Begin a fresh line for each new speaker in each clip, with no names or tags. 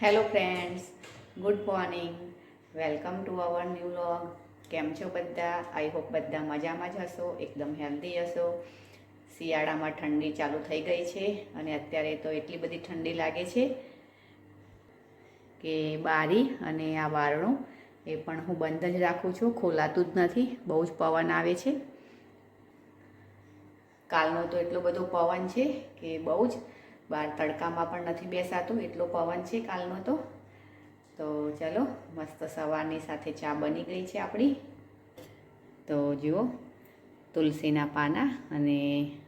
Hello friends good morning welcome to our new vlog કેમ છો બધા? આઈ હોપ બધા મજામાં જ હશો, એકદમ હેલ્ધી હશો. શિયાળામાં ઠંડી ચાલુ થઈ ગઈ છે અને અત્યારે તો એટલી બધી ઠંડી લાગે છે કે બારી અને આ વારણું એ પણ હું બંધ જ રાખું છું. ખોલાતું જ નથી. બહુ જ પવન આવે છે. કાલનો તો એટલો બધો પવન છે કે બહુ જ બહાર તડકામાં પણ નથી બેસાતું, એટલો પવન છે કાલનો તો. તો ચલો, મસ્ત સવારની સાથે ચા બની ગઈ છે આપણી. તો જુઓ, તુલસીના પાના અને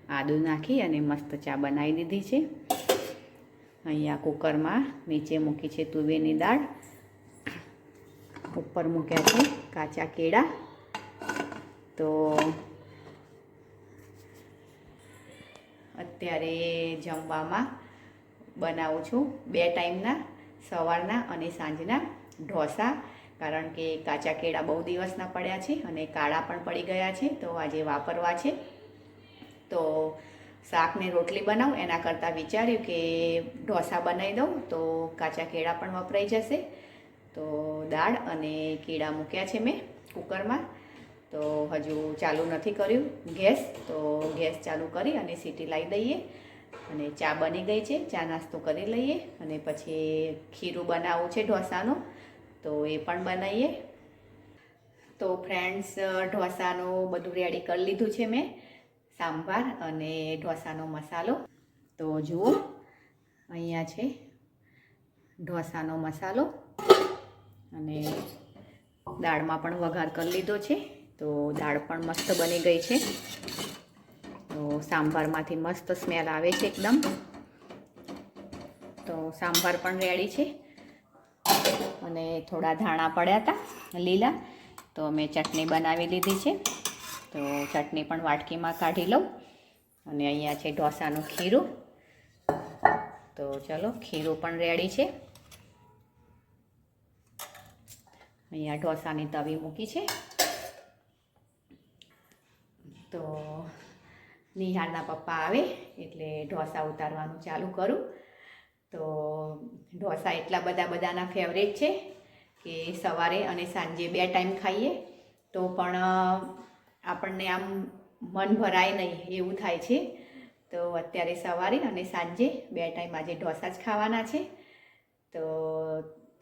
આદુ નાખી અને મસ્ત ચા બનાવી દીધી છે. અહીંયા કુકરમાં નીચે મૂકી છે તુવેરની દાળ. ઉપર મૂક્યા છે કાચા કેળા. તો અત્યારે જમવામાં બનાવું છું બે ટાઈમના, સવારના અને સાંજના ઢોસા, કારણ કે કાચા કેળા બહુ દિવસના પડ્યા છે અને કાળા પણ પડી ગયા છે, તો આજે વાપરવા છે. તો શાકને રોટલી બનાવું, એના કરતાં વિચાર્યું કે ઢોસા બનાવી દઉં, તો કાચા કેળા પણ વપરાઈ જશે. તો દાળ અને કેળા મૂક્યા છે મેં કુકરમાં. તો હજુ ચાલુ નથી કર્યું ગેસ, તો ગેસ ચાલુ કરી અને સીટી લાવી દઈએ. અને ચા બની ગઈ છે, ચા નાસ્તો કરી લઈએ અને પછી ખીરું બનાવવું છે ઢોસાનું, તો એ પણ બનાવીએ. તો ફ્રેન્ડ્સ, ઢોસાનું બધું રેડી કરી લીધું છે મેં, સાંભાર અને ઢોસાનો મસાલો. તો જુઓ, અહીંયા છે ઢોસાનો મસાલો. અને દાળમાં પણ વઘાર કરી લીધો છે. તો દાળ પણ મસ્ત બની ગઈ છે. તો સાંભારમાંથી મસ્ત સ્મેલ આવે છે એકદમ. તો સાંભાર પણ રેડી છે. અને થોડા ધાણા પડ્યા હતા, લીલા. તો મેં ચટણી બનાવી લીધી છે. તો ચટણી પણ વાટકીમાં કાઢી લઉં. અને અહીંયા છે ઢોસાનું ખીરું. તો ચલો, ખીરું પણ રેડી છે. અહીંયા ઢોસાની તવી મૂકી છે. તો નિહાળના પપ્પા આવે, એટલે ઢોસા ઉતારવાનું ચાલુ કરું. તો ઢોસા એટલા બધા બધાના ફેવરેટ છે કે સવારે અને સાંજે બે ટાઈમ ખાઈએ. તો પણ આપણને આમ મન ભરાય નહીં એવું થાય છે. તો અત્યારે સવારે અને સાંજે બે ટાઈમ આજે ઢોસા જ ખાવાના છે. તો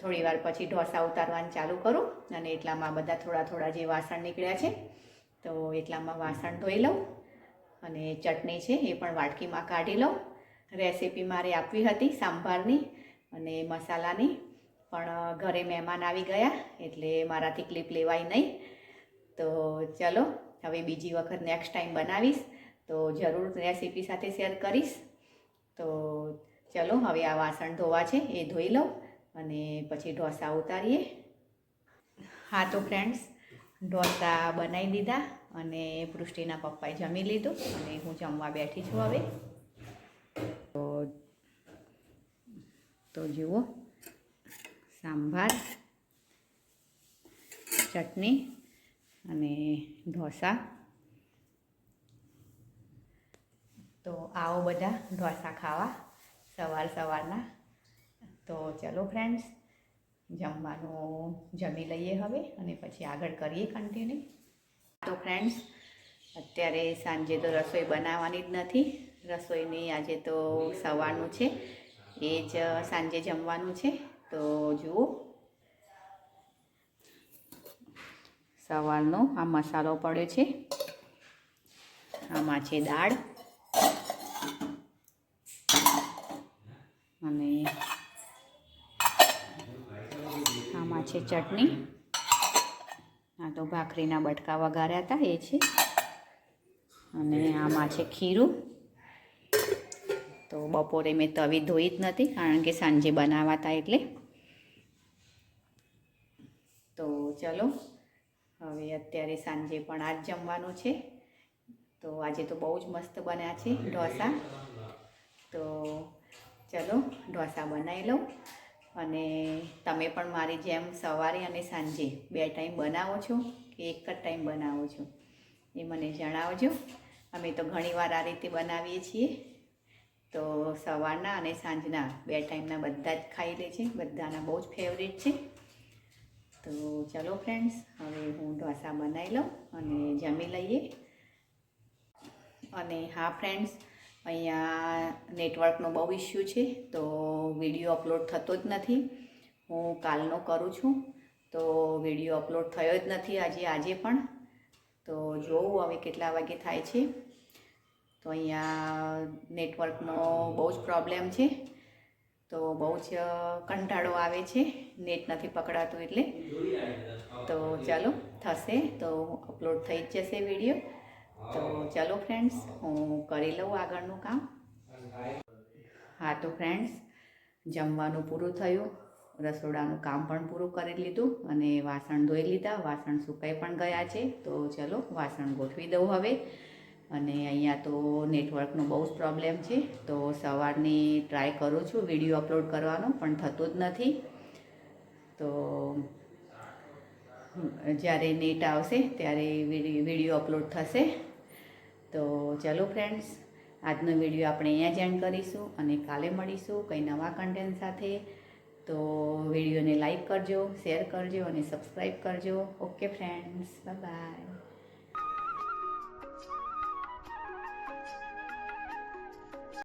થોડી વાર પછી ઢોસા ઉતારવાનું ચાલુ કરું અને એટલામાં બધા થોડા થોડા જે વાસણ નીકળ્યા છે તો એટલામાં વાસણ ધોઈ લઉં અને ચટણી છે એ પણ વાટકીમાં કાઢી લઉં. રેસીપી મારે આપવી હતી સાંભારની અને મસાલાની, પણ ઘરે મહેમાન આવી ગયા એટલે મારાથી ક્લિપ લેવાય નહીં. તો ચલો, હવે બીજી વખત નેક્સ્ટ ટાઈમ બનાવીશ. તો જરૂર રેસીપી સાથે શેર કરીશ. તો ચલો, હવે આ વાસણ ધોવા છે એ ધોઈ લઉં અને પછી ઢોસા ઉતારીએ. હા તો ફ્રેન્ડ્સ ઢોસા બનાવી દીધા અને પૃષ્ટિના પપ્પાએ જમી લીધું અને હું જમવા બેઠી છું હવે. તો તો જુઓ, સાંભાર, ચટણી અને ઢોસા. તો આવો બધા ઢોસા ખાવા સવાર સવારના. તો ચલો ફ્રેન્ડ્સ જમવાનું જમી લઈએ હવે અને પછી આગળ કરીએ કન્ટિન્યુ તો ફ્રેન્ડ્સ અત્યારે સાંજે તો રસોઈ બનાવવાની જ નથી. રસોઈની આજે તો સવારનું છે. એ જ સાંજે જમવાનું છે. તો જુઓ. સવારનો આ મસાલો પડ્યો છે. આમાં છે દાળ. અને આમાં છે ચટણી. આ તો ભાખરીના બટકા વઘાર્યા હતા, એ છે. અને આમાં છે ખીરું. તો બપોરે મેં તવી ધોઈ જ નથી, કારણ કે સાંજે બનાવાતા એટલે. તો ચલો, હવે અત્યારે સાંજે પણ આ જ જમવાનું છે. તો આજે તો બહુ જ મસ્ત બન્યા છે ઢોસા. તો ચલો, ઢોસા બનાવી લઉં. અને તમે પણ મારી જેમ સવારે અને સાંજે બે ટાઈમ બનાવો છો કે એક જ ટાઈમ બનાવો છો એ મને જણાવજો. અમે તો ઘણીવાર આ રીતે બનાવીએ છીએ. તો સવારના અને સાંજના બે ટાઈમના બધા જ ખાઈ લે છે. બધાના બહુ જ ફેવરેટ છે. તો ચલો ફ્રેન્ડ્સ હવે હું ઢોસા બનાવી લઉં અને જમી લઈએ. અને હા ફ્રેન્ડ્સ અહીંયા નેટવર્કનો બહુ ઇસ્યુ છે, તો વીડિયો અપલોડ થતો જ નથી. હું કાલનો કરું છું, તો વીડિયો અપલોડ થયો જ નથી આજે આજે પણ. તો જોઉં હવે કેટલા વાગે થાય છે. તો અહીંયા નેટવર્કનો બહુ જ પ્રોબ્લેમ છે, તો બહુ જ કંટાળો આવે છે, નેટ નથી પકડાતું એટલે. તો ચાલો, થશે, તો અપલોડ થઈ જ જશે વીડિયો. તો ચાલો ફ્રેન્ડ્સ હું કરી લઉં આગળનું કામ. હા, તો ફ્રેન્ડ્સ જમવાનું પૂરું થયું. રસોડાનું કામ પણ પૂરું કરી લીધું અને વાસણ ધોઈ લીધા. વાસણ સુકાઈ પણ ગયા છે. તો ચલો વાસણ ગોઠવી દઉં હવે. અને અહીંયા તો નેટવર્કનો બહુ જ પ્રોબ્લેમ છે. તો સવારની ટ્રાય કરું છું વીડિયો અપલોડ કરવાનો, પણ થતું જ નથી. તો જ્યારે નેટ આવશે ત્યારે વીડિયો અપલોડ થશે. તો ચલો ફ્રેન્ડ્સ આજનો વીડિયો આપણે અહીંયા જ એન્ડ કરીશું અને કાલે મળીશું કંઈ નવા કન્ટેન્ટ સાથે. તો વિડીયોને લાઈક કરજો શેર કરજો અને સબસ્ક્રાઈબ કરજો. Okay friends by